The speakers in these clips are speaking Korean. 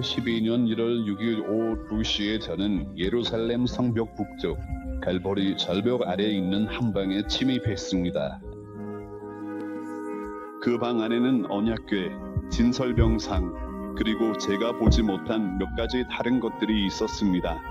1282년 1월 6일 오후 2시에 저는 예루살렘 성벽 북쪽 갈보리 절벽 아래에 있는 한 방에 침입했습니다. 그 방 안에는 언약궤, 진설병상, 그리고 제가 보지 못한 몇 가지 다른 것들이 있었습니다.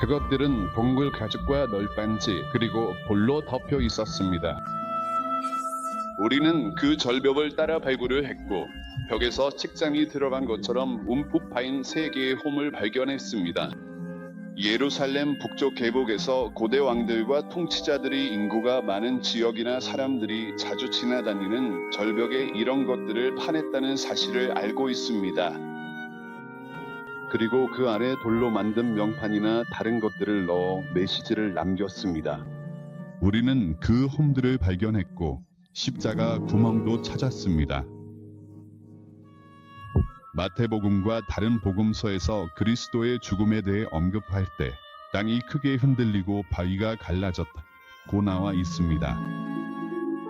그것들은 동굴 가죽과 널빤지 그리고 볼로 덮여 있었습니다. 우리는 그 절벽을 따라 발굴을 했고 벽에서 책장이 들어간 것처럼 움푹 파인 세 개의 홈을 발견했습니다. 예루살렘 북쪽 계곡에서 고대 왕들과 통치자들이 인구가 많은 지역이나 사람들이 자주 지나다니는 절벽에 이런 것들을 파냈다는 사실을 알고 있습니다. 그리고 그 안에 돌로 만든 명판이나 다른 것들을 넣어 메시지를 남겼습니다. 우리는 그 홈들을 발견했고 십자가 구멍도 찾았습니다. 마태복음과 다른 복음서에서 그리스도의 죽음에 대해 언급할 때 땅이 크게 흔들리고 바위가 갈라졌다고 나와 있습니다.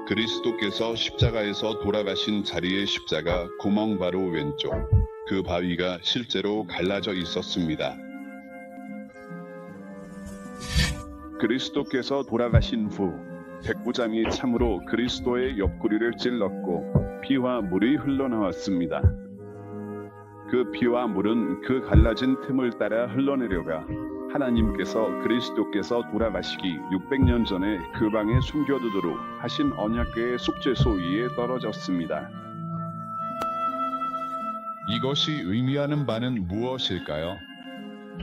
그리스도께서 십자가에서 돌아가신 자리의 십자가 구멍 바로 왼쪽 그 바위가 실제로 갈라져 있었습니다. 그리스도께서 돌아가신 후 백부장이 참으로 그리스도의 옆구리를 찔렀고 피와 물이 흘러나왔습니다. 그 피와 물은 그 갈라진 틈을 따라 흘러내려가 하나님께서 그리스도께서 돌아가시기 600년 전에 그 방에 숨겨두도록 하신 언약궤의 속죄소 위에 떨어졌습니다. 이것이 의미하는 바는 무엇일까요?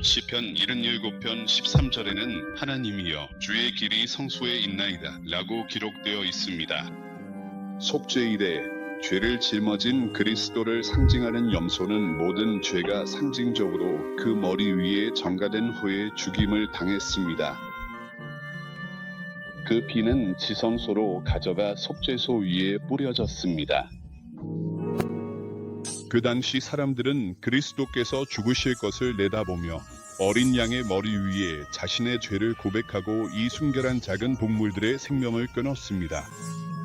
시편 77편 13절에는 하나님이여 주의 길이 성소에 있나이다 라고 기록되어 있습니다. 속죄일에 죄를 짊어진 그리스도를 상징하는 염소는 모든 죄가 상징적으로 그 머리 위에 전가된 후에 죽임을 당했습니다. 그 피는 지성소로 가져가 속죄소 위에 뿌려졌습니다. 그 당시 사람들은 그리스도께서 죽으실 것을 내다보며 어린 양의 머리 위에 자신의 죄를 고백하고 이 순결한 작은 동물들의 생명을 끊었습니다.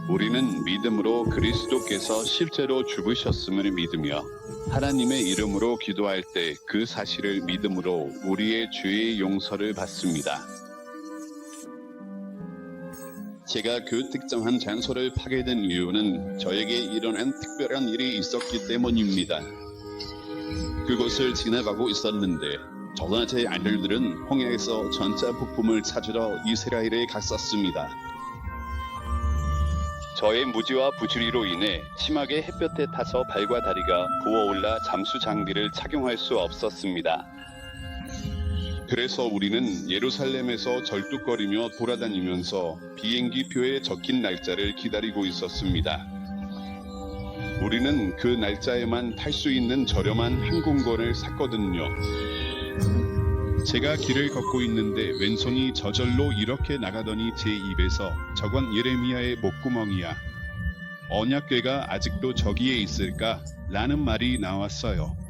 우리는 믿음으로 그리스도께서 실제로 죽으셨음을 믿으며 하나님의 이름으로 기도할 때 그 사실을 믿음으로 우리의 죄의 용서를 받습니다. 제가 그 특정한 장소를 파게 된 이유는 저에게 일어난 특별한 일이 있었기 때문입니다. 그곳을 지나가고 있었는데 저나 제 아들들은 홍해에서 전차 부품을 찾으러 이스라엘에 갔었습니다. 저의 무지와 부주리로 인해 심하게 햇볕에 타서 발과 다리가 부어올라 잠수 장비를 착용할 수 없었습니다. 그래서 우리는 예루살렘에서 절뚝거리며 돌아다니면서 비행기 표에 적힌 날짜를 기다리고 있었습니다. 우리는 그 날짜에만 탈 수 있는 저렴한 항공권을 샀거든요. 제가 길을 걷고 있는데 왼손이 저절로 이렇게 나가더니 제 입에서 저건 예레미야의 목구멍이야. 언약궤가 아직도 저기에 있을까? 라는 말이 나왔어요.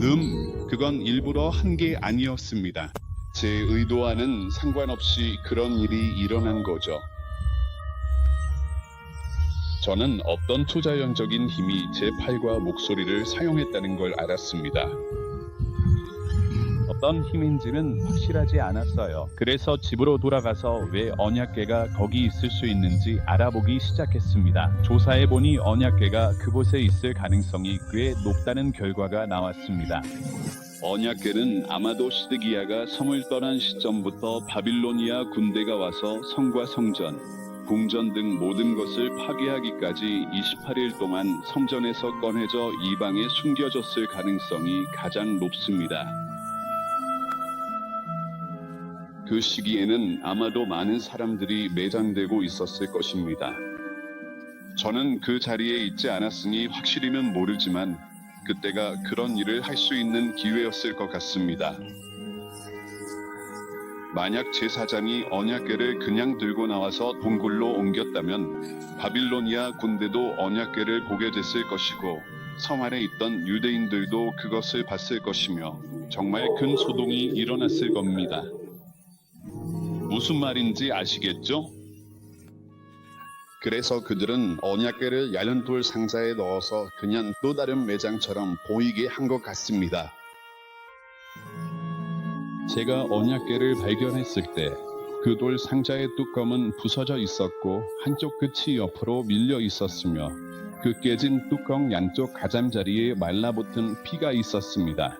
음, 그건 일부러 한 게 아니었습니다. 제 의도와는 상관없이 그런 일이 일어난 거죠. 저는 어떤 초자연적인 힘이 제 팔과 목소리를 사용했다는 걸 알았습니다. 어떤 힘인지는 확실하지 않았어요. 그래서 집으로 돌아가서 왜 언약궤가 거기 있을 수 있는지 알아보기 시작했습니다. 조사해보니 언약궤가 그곳에 있을 가능성이 꽤 높다는 결과가 나왔습니다. 언약궤는 아마도 시드기야가 성을 떠난 시점부터 바빌로니아 군대가 와서 성과 성전, 궁전 등 모든 것을 파괴하기까지 28일 동안 성전에서 꺼내져 이방에 숨겨졌을 가능성이 가장 높습니다. 그 시기에는 아마도 많은 사람들이 매장되고 있었을 것입니다. 저는 그 자리에 있지 않았으니 확실히는 모르지만 그때가 그런 일을 할 수 있는 기회였을 것 같습니다. 만약 제사장이 언약궤를 그냥 들고 나와서 동굴로 옮겼다면 바빌로니아 군대도 언약궤를 보게 됐을 것이고 성 안에 있던 유대인들도 그것을 봤을 것이며 정말 큰 소동이 일어났을 겁니다. 무슨 말인지 아시겠죠? 그래서 그들은 언약궤를 얇은 돌 상자에 넣어서 그냥 또 다른 매장처럼 보이게 한 것 같습니다. 제가 언약궤를 발견했을 때 그 돌 상자의 뚜껑은 부서져 있었고 한쪽 끝이 옆으로 밀려 있었으며 그 깨진 뚜껑 양쪽 가장자리에 말라붙은 피가 있었습니다.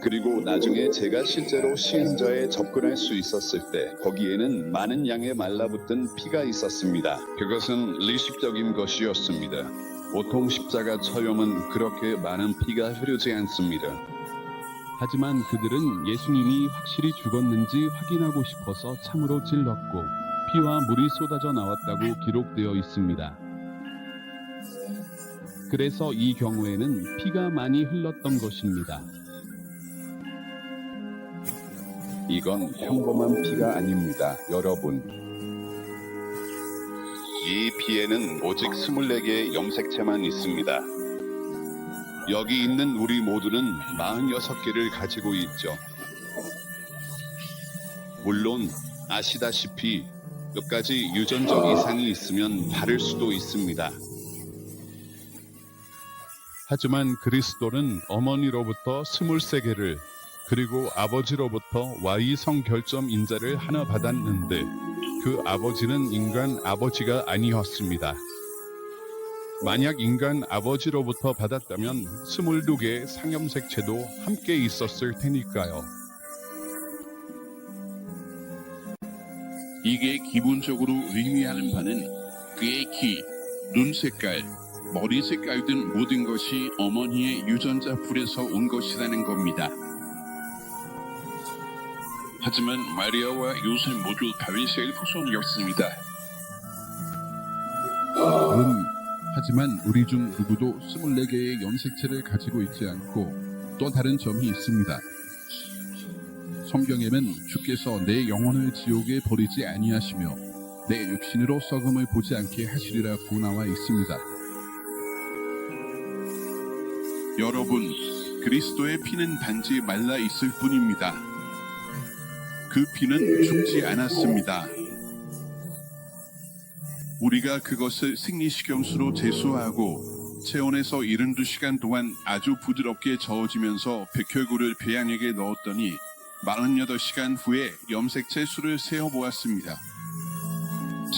그리고 나중에 제가 실제로 시행자에 접근할 수 있었을 때 거기에는 많은 양의 말라붙은 피가 있었습니다. 그것은 리식적인 것이었습니다. 보통 십자가 처형은 그렇게 많은 피가 흐르지 않습니다. 하지만 그들은 예수님이 확실히 죽었는지 확인하고 싶어서 참으로 찔렀고 피와 물이 쏟아져 나왔다고 기록되어 있습니다. 그래서 이 경우에는 피가 많이 흘렀던 것입니다. 이건 평범한 피가 아닙니다, 여러분. 이 피에는 오직 24개의 염색체만 있습니다. 여기 있는 우리 모두는 46개를 가지고 있죠. 물론 아시다시피 몇 가지 유전적 이상이 있으면 다를 수도 있습니다. 하지만 그리스도는 어머니로부터 23개를 그리고 아버지로부터 Y성 결점 인자를 하나 받았는데 그 아버지는 인간 아버지가 아니었습니다. 만약 인간 아버지로부터 받았다면 22개의 상염색체도 함께 있었을 테니까요. 이게 기본적으로 의미하는 바는 그의 키, 눈 색깔, 머리 색깔 등 모든 것이 어머니의 유전자 풀에서 온 것이라는 겁니다. 하지만 마리아와 요셉 모두 다윗의 후손 이었습니다. 음, 하지만 우리 중 누구도 24개의 염색체를 가지고 있지 않고 또 다른 점이 있습니다. 성경에는 주께서 내 영혼을 지옥에 버리지 아니하시며 내 육신으로 썩음을 보지 않게 하시리라고 나와 있습니다. 여러분, 그리스도의 피는 단지 말라 있을 뿐입니다. 그 피는 죽지 않았습니다. 우리가 그것을 생리식염수로 제수하고 체온에서 72시간 동안 아주 부드럽게 저어지면서 백혈구를 배양액에 넣었더니 48시간 후에 염색체 수를 세어보았습니다.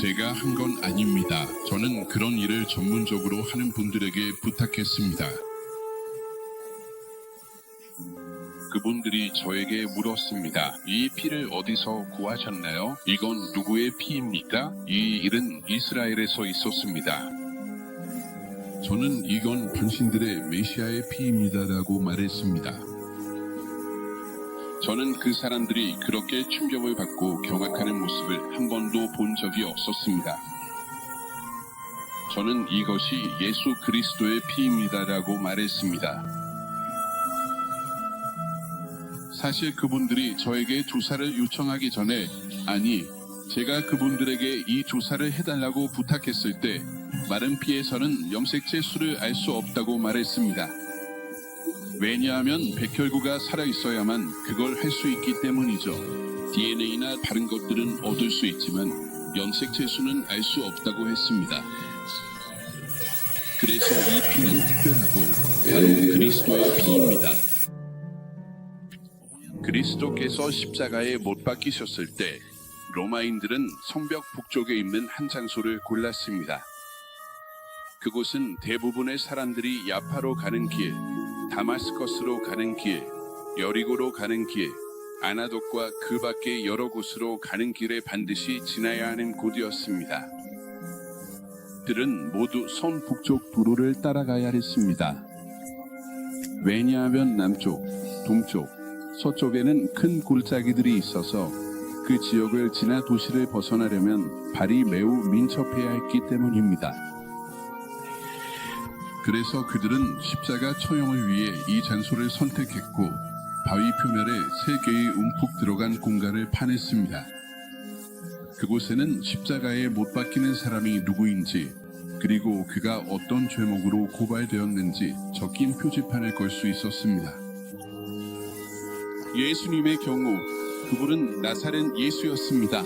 제가 한 건 아닙니다. 저는 그런 일을 전문적으로 하는 분들에게 부탁했습니다. 그분들이 저에게 물었습니다. 이 피를 어디서 구하셨나요? 이건 누구의 피입니까? 이 일은 이스라엘에서 있었습니다. 저는 이건 당신들의 메시아의 피입니다라고 말했습니다. 저는 그 사람들이 그렇게 충격을 받고 경악하는 모습을 한 번도 본 적이 없었습니다. 저는 이것이 예수 그리스도의 피입니다라고 말했습니다. 사실 그분들이 저에게 조사를 요청하기 전에 아니 제가 그분들에게 이 조사를 해달라고 부탁했을 때 마른 피에서는 염색체 수를 알 수 없다고 말했습니다. 왜냐하면 백혈구가 살아있어야만 그걸 할 수 있기 때문이죠. DNA나 다른 것들은 얻을 수 있지만 염색체 수는 알 수 없다고 했습니다. 그래서 이 피는 특별하고 바로 그리스도의 피입니다. 그리스도께서 십자가에 못 박히셨을 때 로마인들은 성벽 북쪽에 있는 한 장소를 골랐습니다. 그곳은 대부분의 사람들이 야파로 가는 길, 다마스커스로 가는 길, 여리고로 가는 길, 아나돗과 그 밖의 여러 곳으로 가는 길에 반드시 지나야 하는 곳이었습니다. 들은 모두 선 북쪽 도로를 따라가야 했습니다. 왜냐하면 남쪽, 동쪽, 서쪽에는 큰 골짜기들이 있어서 그 지역을 지나 도시를 벗어나려면 발이 매우 민첩해야 했기 때문입니다. 그래서 그들은 십자가 처형을 위해 이 장소를 선택했고 바위 표면에 세 개의 움푹 들어간 공간을 파냈습니다. 그곳에는 십자가에 못 박히는 사람이 누구인지 그리고 그가 어떤 죄목으로 고발되었는지 적힌 표지판을 걸 수 있었습니다. 예수님의 경우 그분은 나사렛 예수였습니다.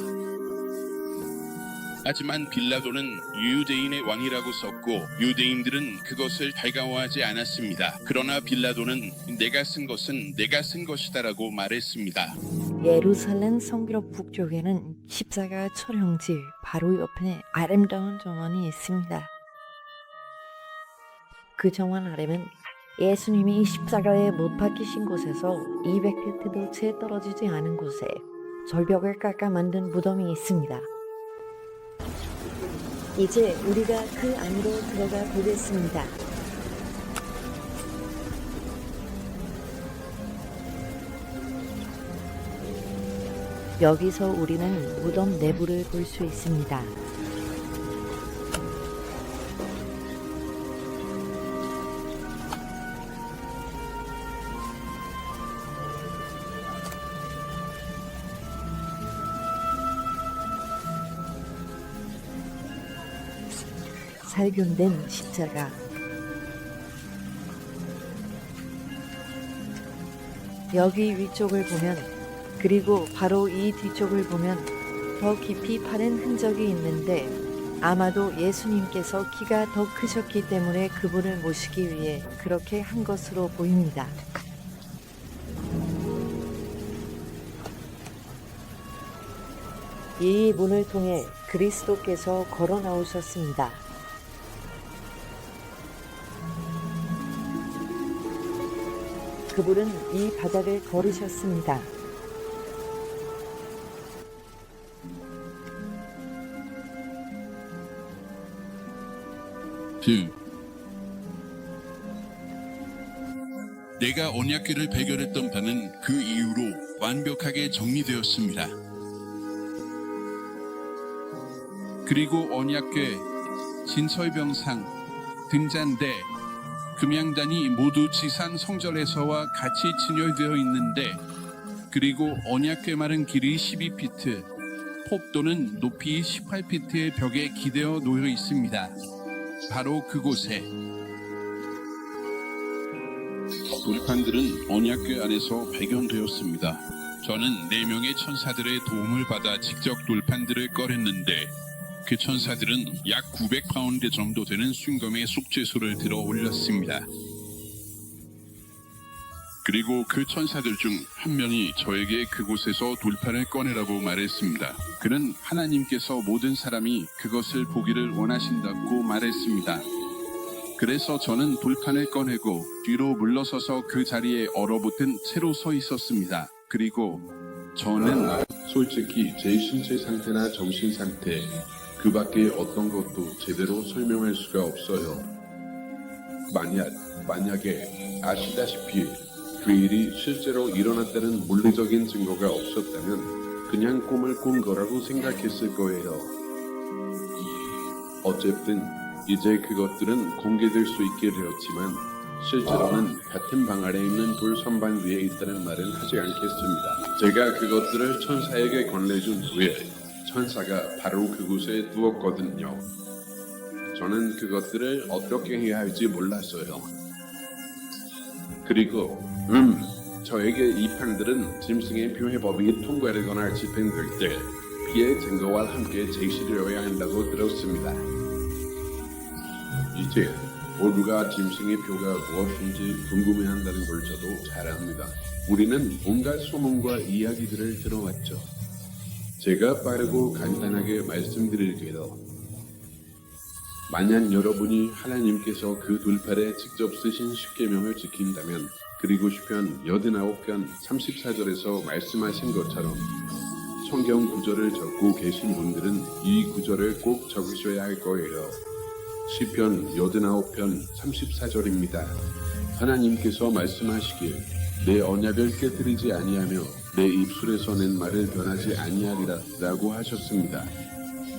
하지만 빌라도는 유대인의 왕이라고 썼고 유대인들은 그것을 달가워하지 않았습니다. 그러나 빌라도는 내가 쓴 것은 내가 쓴 것이다라고 말했습니다. 예루살렘 성기로 북쪽에는 십자가 철형지 바로 옆에 아름다운 정원이 있습니다. 그 정원 아래는 예수님이 십자가에 못 박히신 곳에서 200피트도 채 떨어지지 않은 곳에 절벽을 깎아 만든 무덤이 있습니다. 이제 우리가 그 안으로 들어가 보겠습니다. 여기서 우리는 무덤 내부를 볼 수 있습니다. 살균된 십자가 여기 위쪽을 보면 그리고 바로 이 뒤쪽을 보면 더 깊이 파는 흔적이 있는데 아마도 예수님께서 키가 더 크셨기 때문에 그분을 모시기 위해 그렇게 한 것으로 보입니다. 이 문을 통해 그리스도께서 걸어 나오셨습니다. 그분은 이 바닥을 걸으셨습니다. 두 내가 언약궤를 배결했던 바는 그 이후로 완벽하게 정리되었습니다. 그리고 언약궤, 진설병상, 등잔대, 금양단이 모두 지상 성전에서와 같이 진열되어 있는데 그리고 언약궤 마른 길이 12피트, 폭도는 높이 18피트의 벽에 기대어 놓여 있습니다. 바로 그곳에 돌판들은 언약궤 안에서 발견되었습니다. 저는 네 명의 천사들의 도움을 받아 직접 돌판들을 꺼냈는데 그 천사들은 약 900파운드 정도 되는 순금의 속죄소를 들어 올렸습니다. 그리고 그 천사들 중 한 명이 저에게 그곳에서 돌판을 꺼내라고 말했습니다. 그는 하나님께서 모든 사람이 그것을 보기를 원하신다고 말했습니다. 그래서 저는 돌판을 꺼내고 뒤로 물러서서 그 자리에 얼어붙은 채로 서 있었습니다. 그리고 저는 솔직히 제 신체 상태나 정신 상태 그 밖에 어떤 것도 제대로 설명할 수가 없어요. 만약 만약에 아시다시피 그 일이 실제로 일어났다는 물리적인 증거가 없었다면 그냥 꿈을 꾼 거라고 생각했을 거예요. 어쨌든 이제 그것들은 공개될 수 있게 되었지만 실제로는 같은 방 아래 있는 돌 선반 위에 있다는 말은 하지 않겠습니다. 제가 그것들을 천사에게 건네준 후에 천사가 바로 그곳에 두었거든요. 저는 그것들을 어떻게 해야 할지 몰랐어요. 그리고 음 저에게 이 판들은 짐승의 표해법이 통과되거나 집행될 때 피해 증거와 함께 제시되어야 한다고 들었습니다. 이제 모두가 짐승의 표가 무엇인지 궁금해한다는 걸 저도 잘 압니다. 우리는 온갖 소문과 이야기들을 들어왔죠. 제가 빠르고 간단하게 말씀드릴게요. 만약 여러분이 하나님께서 그 돌팔에 직접 쓰신 십계명을 지킨다면 그리고 시편 89편 34절에서 말씀하신 것처럼 성경 구절을 적고 계신 분들은 이 구절을 꼭 적으셔야 할 거예요. 시편 89편 34절입니다. 하나님께서 말씀하시길 내 언약을 깨뜨리지 아니하며 내 입술에서 낸 말을 변하지 아니하리라 라고 하셨습니다.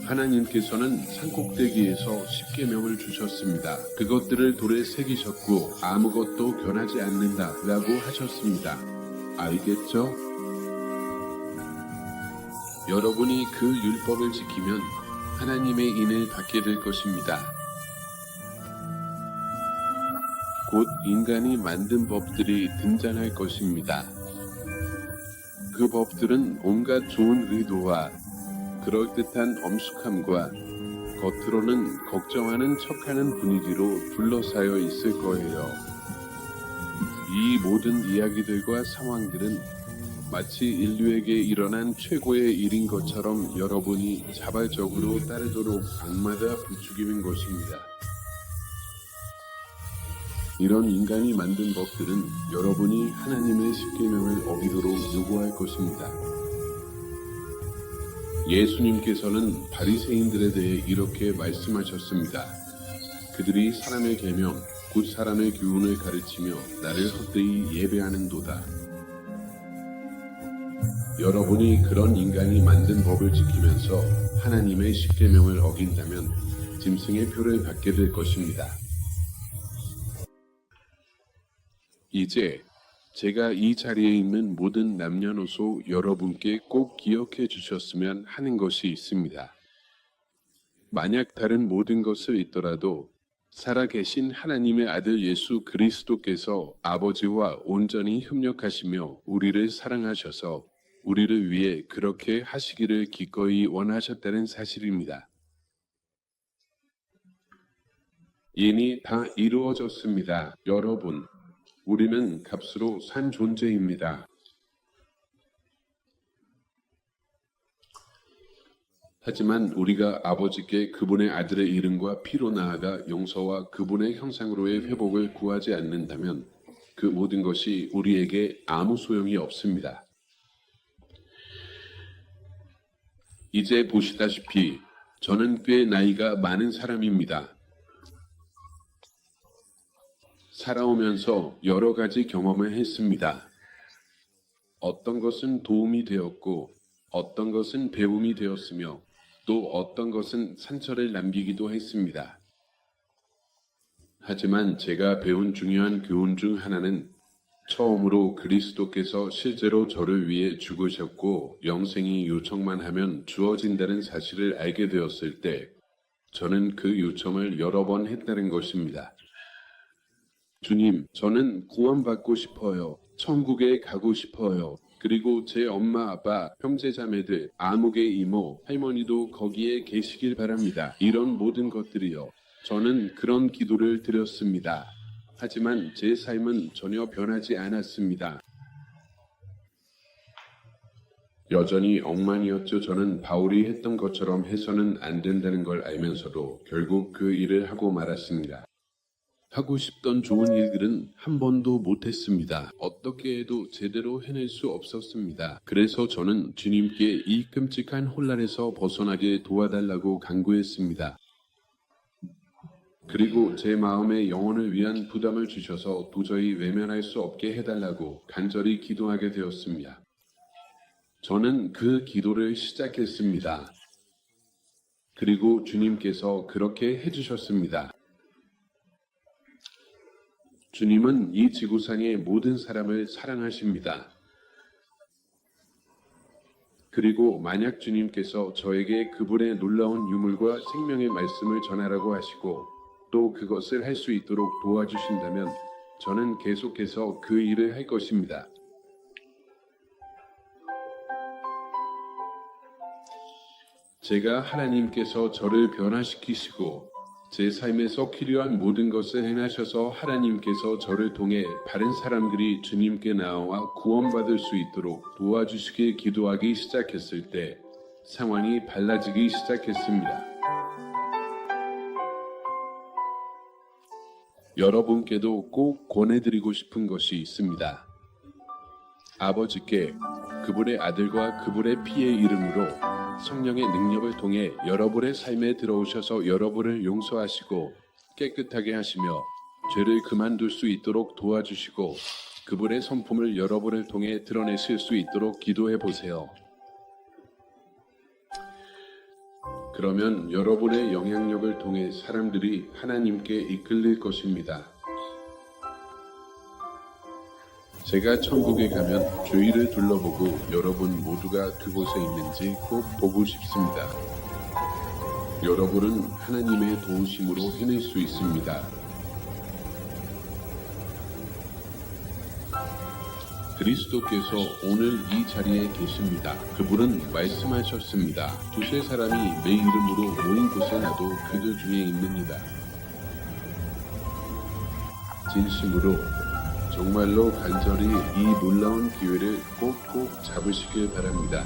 하나님께서는 산꼭대기에서 십계명을 주셨습니다. 그것들을 돌에 새기셨고 아무것도 변하지 않는다 라고 하셨습니다. 알겠죠? 여러분이 그 율법을 지키면 하나님의 인을 받게 될 것입니다. 곧 인간이 만든 법들이 등장할 것입니다. 그 법들은 온갖 좋은 의도와 그럴듯한 엄숙함과 겉으로는 걱정하는 척하는 분위기로 둘러싸여 있을 거예요. 이 모든 이야기들과 상황들은 마치 인류에게 일어난 최고의 일인 것처럼 여러분이 자발적으로 따르도록 악마다 부추기는 것입니다. 이런 인간이 만든 법들은 여러분이 하나님의 십계명을 어기도록 요구할 것입니다. 예수님께서는 바리새인들에 대해 이렇게 말씀하셨습니다. 그들이 사람의 계명, 곧 사람의 교훈을 가르치며 나를 헛되이 예배하는도다. 여러분이 그런 인간이 만든 법을 지키면서 하나님의 십계명을 어긴다면 짐승의 표를 받게 될 것입니다. 이제 제가 이 자리에 있는 모든 남녀노소 여러분께 꼭 기억해 주셨으면 하는 것이 있습니다. 만약 다른 모든 것을 잊더라도 살아계신 하나님의 아들 예수 그리스도께서 아버지와 온전히 협력하시며 우리를 사랑하셔서 우리를 위해 그렇게 하시기를 기꺼이 원하셨다는 사실입니다. 이미 다 이루어졌습니다. 여러분, 우리는 값으로 산 존재입니다. 하지만 우리가 아버지께 그분의 아들의 이름과 피로 나아가 용서와 그분의 형상으로의 회복을 구하지 않는다면 그 모든 것이 우리에게 아무 소용이 없습니다. 이제 보시다시피 저는 꽤 나이가 많은 사람입니다. 살아오면서 여러 가지 경험을 했습니다. 어떤 것은 도움이 되었고, 어떤 것은 배움이 되었으며, 또 어떤 것은 상처를 남기기도 했습니다. 하지만 제가 배운 중요한 교훈 중 하나는 처음으로 그리스도께서 실제로 저를 위해 죽으셨고 영생이 요청만 하면 주어진다는 사실을 알게 되었을 때 저는 그 요청을 여러 번 했다는 것입니다. 주님, 저는 구원받고 싶어요. 천국에 가고 싶어요. 그리고 제 엄마, 아빠, 형제 자매들, 아무개 이모, 할머니도 거기에 계시길 바랍니다. 이런 모든 것들이요. 저는 그런 기도를 드렸습니다. 하지만 제 삶은 전혀 변하지 않았습니다. 여전히 엉망이었죠. 저는 바울이 했던 것처럼 해서는 안 된다는 걸 알면서도 결국 그 일을 하고 말았습니다. 하고 싶던 좋은 일들은 한 번도 못했습니다. 어떻게 해도 제대로 해낼 수 없었습니다. 그래서 저는 주님께 이 끔찍한 혼란에서 벗어나게 도와달라고 간구했습니다. 그리고 제 마음에 영혼을 위한 부담을 주셔서 도저히 외면할 수 없게 해달라고 간절히 기도하게 되었습니다. 저는 그 기도를 시작했습니다. 그리고 주님께서 그렇게 해주셨습니다. 주님은 이 지구상의 모든 사람을 사랑하십니다. 그리고 만약 주님께서 저에게 그분의 놀라운 유물과 생명의 말씀을 전하라고 하시고 또 그것을 할 수 있도록 도와주신다면 저는 계속해서 그 일을 할 것입니다. 제가 하나님께서 저를 변화시키시고 제 삶에서 필요한 모든 것을 행하셔서 하나님께서 저를 통해 바른 사람들이 주님께 나와 구원받을 수 있도록 도와주시길 기도하기 시작했을 때 상황이 달라지기 시작했습니다. 여러분께도 꼭 권해드리고 싶은 것이 있습니다. 아버지께 그분의 아들과 그분의 피의 이름으로 성령의 능력을 통해 여러분의 삶에 들어오셔서 여러분을 용서하시고 깨끗하게 하시며 죄를 그만둘 수 있도록 도와주시고 그분의 성품을 여러분을 통해 드러내실 수 있도록 기도해 보세요. 그러면 여러분의 영향력을 통해 사람들이 하나님께 이끌릴 것입니다. 제가 천국에 가면 주위를 둘러보고 여러분 모두가 그곳에 있는지 꼭 보고 싶습니다. 여러분은 하나님의 도우심으로 해낼 수 있습니다. 그리스도께서 오늘 이 자리에 계십니다. 그분은 말씀하셨습니다. 두세 사람이 내 이름으로 모인 곳에 나도 그들 중에 있느니라. 진심으로 정말로 간절히 이 놀라운 기회를 꼭꼭 잡으시길 바랍니다.